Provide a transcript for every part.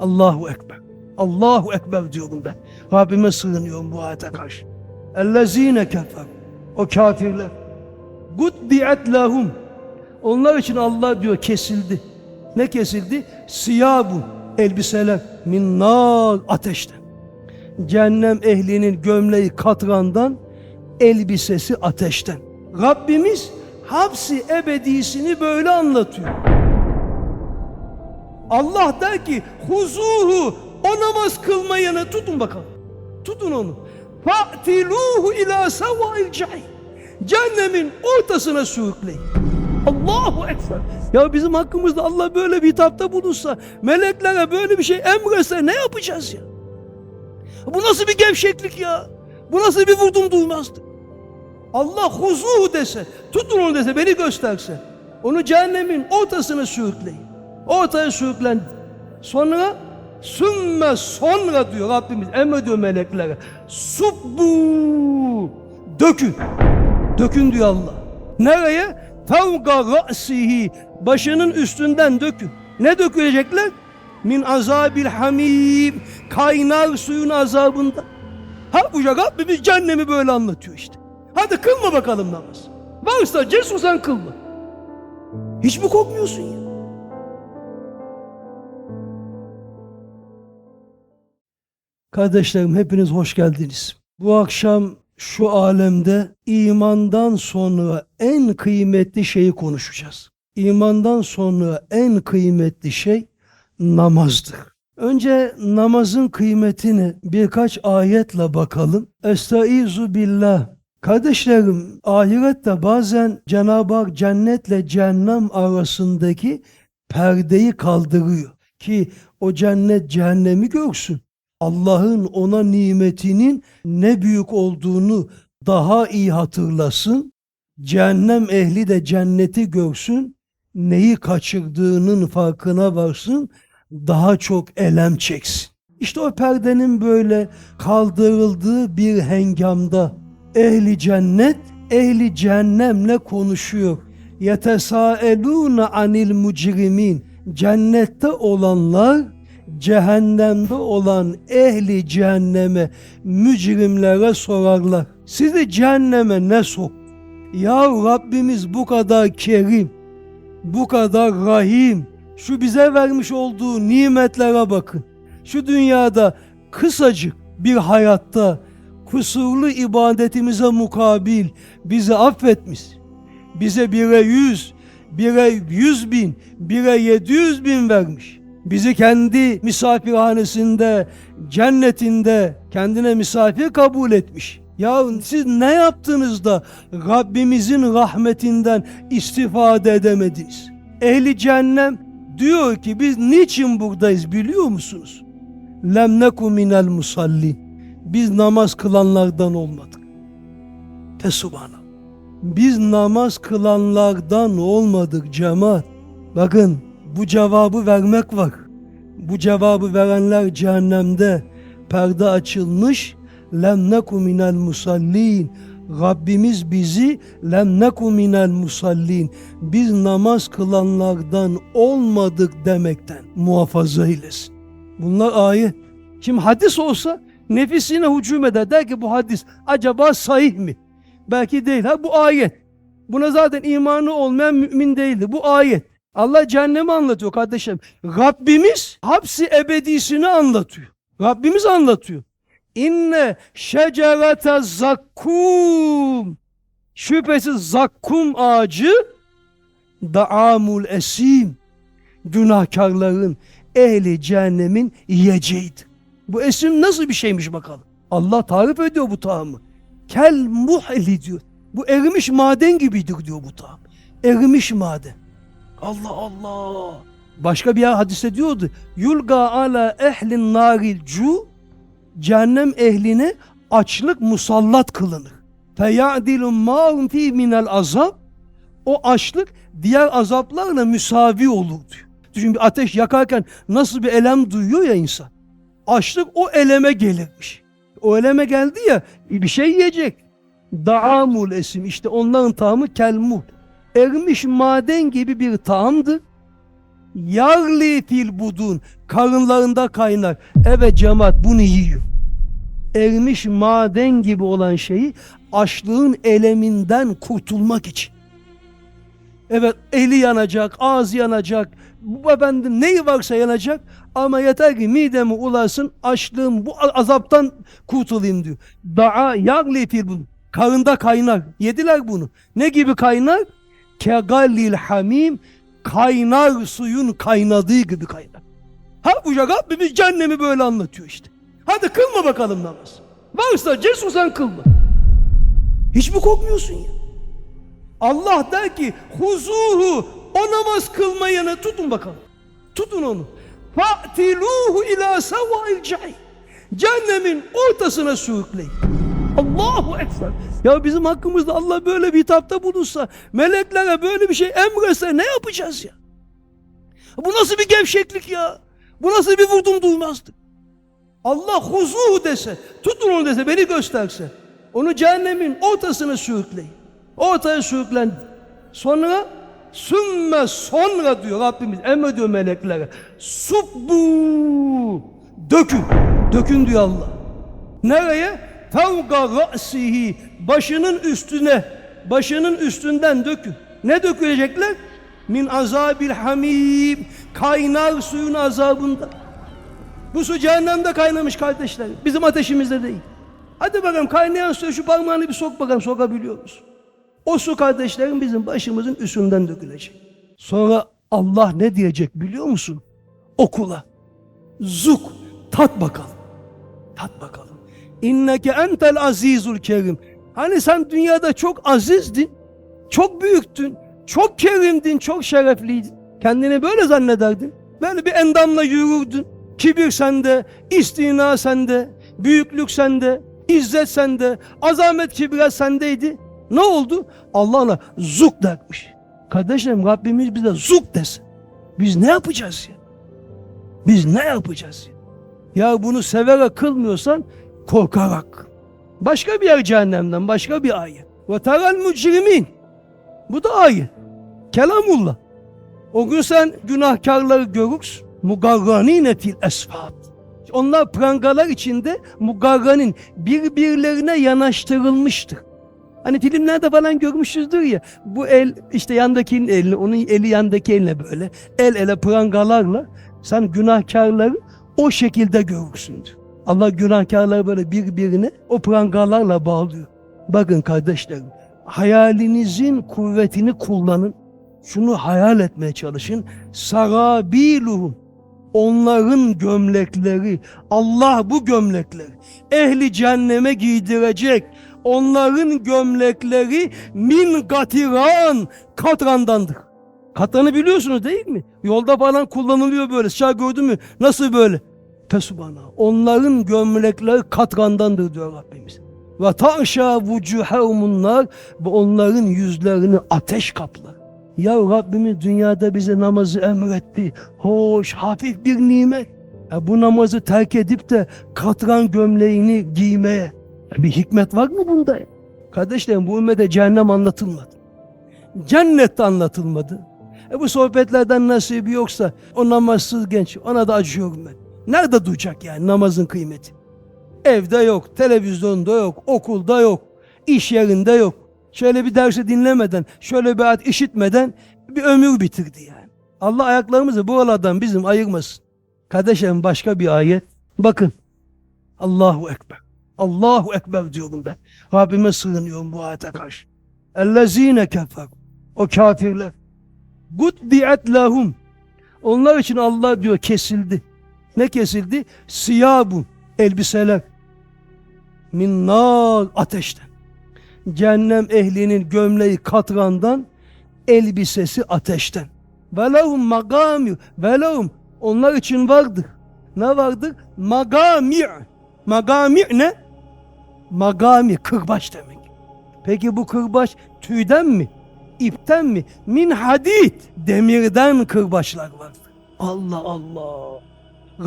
Allahu Ekber. Allahu Ekber diyorum ben. Rabbime sığınıyorum bu ayete karşı. Ellezine kefer. O kafirler. Guddi'et lahum. Onlar için Allah diyor kesildi. Ne kesildi? Siyabu elbiseler min nar ateşten. Cehennem ehlinin gömleği katrandan, elbisesi ateşten. Rabbimiz hapsi ebedisini böyle anlatıyor. Allah der ki huzuhu o namaz kılmayanı tutun bakalım. Tutun onu. Fa'tiluhu ila sevail cahim. Cehennemin ortasına sürükleyin. Allahu Ekber. Ya bizim hakkımızda Allah böyle bir hitapta bulunsa, meleklere böyle bir şey emretse ne yapacağız ya? Bu nasıl bir gevşeklik ya? Bu nasıl bir vurdum duymazlık? Allah huzuhu dese, tutun onu dese, beni gösterse, onu cehennemin ortasına sürükleyin. Ortaya sürüklen. Sonra sümme sonra diyor Rabbimiz emrediyor meleklere. Subbu dökün. Dökün diyor Allah. Nereye? Tavga ra'sihi başının üstünden dökün. Ne dökülecekler? Min azabil hamim kaynar suyun azabında. Ha bu Rabbimiz cehennemi böyle anlatıyor işte. Hadi kılma bakalım namaz. Varsa cesur sen kılma. Hiç mi korkmuyorsun ya? Kardeşlerim hepiniz hoş geldiniz. Bu akşam şu alemde imandan sonra en kıymetli şeyi konuşacağız. İmandan sonra en kıymetli şey namazdır. Önce namazın kıymetini birkaç ayetle bakalım. Estaizu billah. Kardeşlerim ahirette bazen Cenab-ı Hak cennetle cehennem arasındaki perdeyi kaldırıyor. Ki o cennet cehennemi görsün. Allah'ın ona nimetinin ne büyük olduğunu daha iyi hatırlasın. Cehennem ehli de cenneti görsün. Neyi kaçırdığının farkına varsın. Daha çok elem çeksin. İşte o perdenin böyle kaldırıldığı bir hengamda ehli cennet ehli cehennemle konuşuyor. Yetesaelûne anil mucrimin. Cennette olanlar cehennemde olan ehli cehenneme mücrimlere sorarlar. Sizi cehenneme ne sok? Ya Rabbimiz bu kadar kerim, bu kadar rahim, şu bize vermiş olduğu nimetlere bakın. Şu dünyada kısacık bir hayatta kusurlu ibadetimize mukabil bizi affetmiş. Bize bire yüz, bire yüz bin, bire yedi yüz bin vermiş. Bizi kendi misafirhanesinde, cennetinde kendine misafir kabul etmiş. Ya siz ne yaptınız da Rabbimizin rahmetinden istifade edemediniz? Ehli cehennem diyor ki biz niçin buradayız biliyor musunuz? Lem neku minel musallin. Biz namaz kılanlardan olmadık. Fesubhana. Biz namaz kılanlardan olmadık cemaat. Bakın bu cevabı vermek var. Bu cevabı verenler cehennemde perde açılmış. Lem neku minel musallin. Rabbimiz bizi lem neku minel musallin. Biz namaz kılanlardan olmadık demekten muhafaza eylesin. Bunlar ayet. Şimdi hadis olsa nefisine hücum eder. Der ki bu hadis acaba sahih mi? Belki değil. Ha bu ayet. Buna zaten imanı olmayan mümin değildi. Bu ayet. Allah cehennemi anlatıyor kardeşim. Rabbimiz hapsi ebedisini anlatıyor. Rabbimiz anlatıyor. İnne şecerete zakkum. Şüphesiz zakkum ağacı daamul esim. Günahkarların ehli cehennemin yiyeceğiydi. Bu esim nasıl bir şeymiş bakalım. Allah tarif ediyor bu taamı. Kel muhli diyor. Bu erimiş maden gibidir diyor bu taam. Erimiş maden. Allah Allah. Başka bir hadiste diyordu. Yulga ala ehlin naril cu cehennem ehline açlık musallat kılınır. Feyadilun ma'un fi minel azab o açlık diğer azaplarla müsavi olur diyor. Düşün bir ateş yakarken nasıl bir elem duyuyor ya insan. Açlık o eleme gelirmiş. O eleme geldi ya bir şey yiyecek. Daamul esim işte onların tamı kelmul. Erimiş maden gibi bir taamdı. Yagli fil budun. Karınlarında kaynar. Evet cemaat bunu yiyor. Erimiş maden gibi olan şeyi açlığın eleminden kurtulmak için. Evet eli yanacak, ağzı yanacak, efendim neyi varsa yanacak ama yeter ki midemi ulaşsın açlığım bu azaptan kurtulayım diyor. Da'a yagli fil budun. Karında kaynar. Yediler bunu. Ne gibi kaynar? Kegallil hamim kaynar suyun kaynadığı gibi kaynar. Ha bu Rabbimiz cehennemi böyle anlatıyor işte. Hadi kılma bakalım namaz. Varsa cesursan kılma. Hiç mi korkmuyorsun ya? Allah der ki huzuhu o namaz kılmayanı tutun bakalım. Tutun onu. Fa'tiluhu ila sevâil cahim. Cehennemin ortasına sürükleyin. Allahu Ekber. Ya bizim hakkımızda Allah böyle bir hitapta bulunsa, meleklere böyle bir şey emretse ne yapacağız ya? Bu nasıl bir gevşeklik ya? Bu nasıl bir vurdum duymazdık? Allah huzuhu dese, tutun onu dese, beni gösterse, onu cehennemin ortasına sürükleyin. Ortaya sürüklen. Sonra sümme sonra diyor Rabbimiz emrediyor meleklere. Subbu dökün. Dökün diyor Allah. Nereye? Fevga ra'sihi başının üstüne başının üstünden dökün. Ne dökülecekler? Min azabil hamim kaynar suyun azabında. Bu su cehennemde kaynamış kardeşler. Bizim ateşimizde değil. Hadi bakalım kaynayan suya şu parmağını bir sok bakalım sokabiliyor musun? O su kardeşlerim bizim başımızın üstünden dökülecek. Sonra Allah ne diyecek biliyor musun? Okula. Zuk. Tat bakalım. Tat bakalım. İnneke entel azizul kerim. Hani sen dünyada çok azizdin, çok büyüktün, çok kerimdin, çok şerefliydin. Kendini böyle zannederdin. Böyle bir endamla yürürdün. Kibir sende, istina sende, büyüklük sende, izzet sende, azamet kibret sendeydi. Ne oldu? Allah ona zuk dermiş. Kardeşlerim Rabbimiz bize zuk desin. Biz ne yapacağız ya? Biz ne yapacağız ya? Ya bunu severek kılmıyorsan korkarak. Başka bir yer cehennemden, başka bir ayet. Ve teral mücrimin. Bu da ayet. Kelamullah. O gün sen günahkarları görürsün. Mugarranine fil esfat. Onlar prangalar içinde mugarranin birbirlerine yanaştırılmıştır. Hani filmlerde falan görmüşüzdür ya. Bu el işte yandakinin elini, onun eli yandaki eline böyle. El ele prangalarla sen günahkarları o şekilde görürsündür. Allah günahkarları böyle birbirine o prangalarla bağlıyor. Bakın kardeşlerim, hayalinizin kuvvetini kullanın. Şunu hayal etmeye çalışın. Sarabiluhum. Onların gömlekleri, Allah bu gömlekleri ehli cehenneme giydirecek. Onların gömlekleri min gatiran, katrandandır. Katranı biliyorsunuz değil mi? Yolda falan kullanılıyor böyle. Sıcağı gördün mü? Nasıl böyle? Fesubhana. Onların gömlekleri katrandandır diyor Rabbimiz. Ve taşa vucuhevmunlar ve onların yüzlerini ateş kaplar. Ya Rabbimiz dünyada bize namazı emretti. Hoş, hafif bir nimet. Ya bu namazı terk edip de katran gömleğini giymeye ya bir hikmet var mı bunda? Kardeşlerim bu ümmete cehennem anlatılmadı. Cennet anlatılmadı. E bu sohbetlerden nasibi yoksa o namazsız genç ona da acıyorum ben. Nerede duyacak yani namazın kıymeti? Evde yok, televizyonda yok, okulda yok, iş yerinde yok. Şöyle bir dersi dinlemeden, şöyle bir ayet işitmeden bir ömür bitirdi yani. Allah ayaklarımızı buralardan bizim ayırmasın. Kardeşlerim başka bir ayet. Bakın. Allahu Ekber. Allahu Ekber diyorum ben. Rabbime sığınıyorum bu ayete karşı. Ellezine kefer. O kafirler. Guddi'et lahum. Onlar için Allah diyor kesildi. Ne kesildi? Siyabun. Elbiseler. Min nar. Ateşten. Cehennem ehlinin gömleği katrandan, elbisesi ateşten. Velahum magami. Velahum. Onlar için vardır. Ne vardır? Magami. Magami ne? Magami kırbaç demek. Peki bu kırbaç tüyden mi? İpten mi? Min hadid. Demirden kırbaçlar vardır. Allah Allah.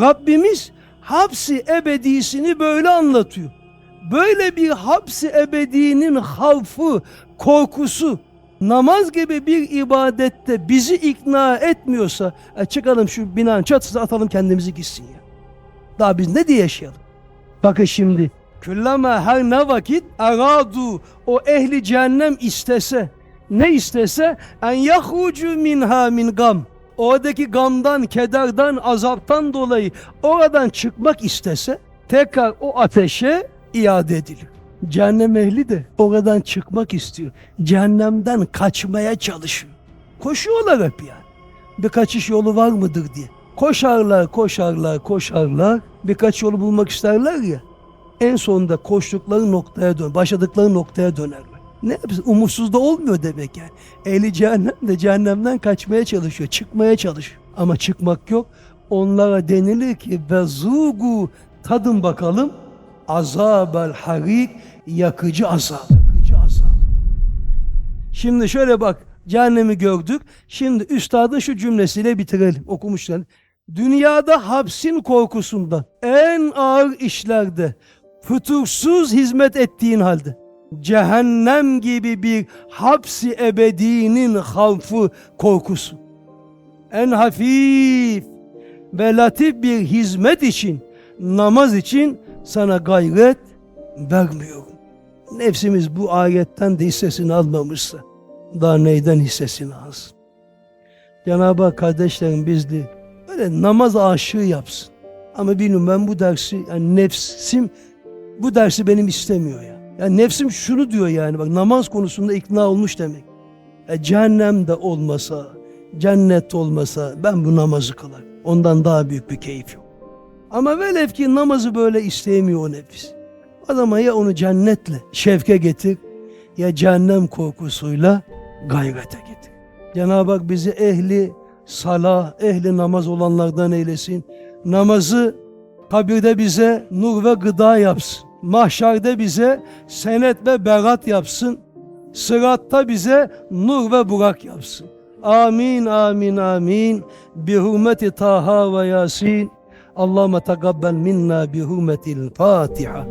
Rabbimiz hapsi ebedisini böyle anlatıyor. Böyle bir hapsi ebedinin havfı, korkusu namaz gibi bir ibadette bizi ikna etmiyorsa e çıkalım şu binanın çatısına atalım kendimizi gitsin ya. Daha biz ne diye yaşayalım? Bakın şimdi. Küllama her ne vakit aradu o ehli cehennem istese ne istese en yahrucu minha min gam oradaki gamdan, kederden, azaptan dolayı oradan çıkmak istese tekrar o ateşe iade edilir. Cehennem ehli de oradan çıkmak istiyor. Cehennemden kaçmaya çalışıyor. Koşuyorlar hep yani. Bir kaçış yolu var mıdır diye. Koşarlar, koşarlar, koşarlar. Birkaç yolu bulmak isterler ya. En sonunda koştukları noktaya dön, başladıkları noktaya dönerler. Ne yapıyorsun? Umutsuz da olmuyor demek yani. Ehli cehennem de cehennemden kaçmaya çalışıyor, çıkmaya çalışıyor. Ama çıkmak yok. Onlara denilir ki ve zugu tadın bakalım azabel harik yakıcı azap. Yakıcı azap. Şimdi şöyle bak cehennemi gördük. Şimdi üstadın şu cümlesiyle bitirelim. Okumuşlar. Dünyada hapsin korkusundan en ağır işlerde fütursuz hizmet ettiğin halde cehennem gibi bir hapsi ebedinin havfı korkusu en hafif ve latif bir hizmet için namaz için sana gayret vermiyorum. Nefsimiz bu ayetten de hissesini almamışsa daha neyden hissesini alsın? Cenab-ı Hak kardeşlerim bizli böyle namaz aşığı yapsın. Ama bilmiyorum ben bu dersi yani nefsim bu dersi benim istemiyor ya. Yani nefsim şunu diyor yani bak namaz konusunda ikna olmuş demek. E, cehennemde olmasa, cennet olmasa ben bu namazı kılarım. Ondan daha büyük bir keyif yok. Ama velev ki namazı böyle isteyemiyor o nefis. Adama ya onu cennetle şevke getir ya cehennem korkusuyla gayrete getir. Cenab-ı Hak bizi ehli salah, ehli namaz olanlardan eylesin. Namazı kabirde bize nur ve gıda yapsın. Mahşerde bize senet ve berat yapsın. Sıratta bize nur ve burak yapsın. Amin, amin, amin. Bi hurmeti Taha ve Yasin. Allahümme tegabbel minna bi hurmetil Fatiha.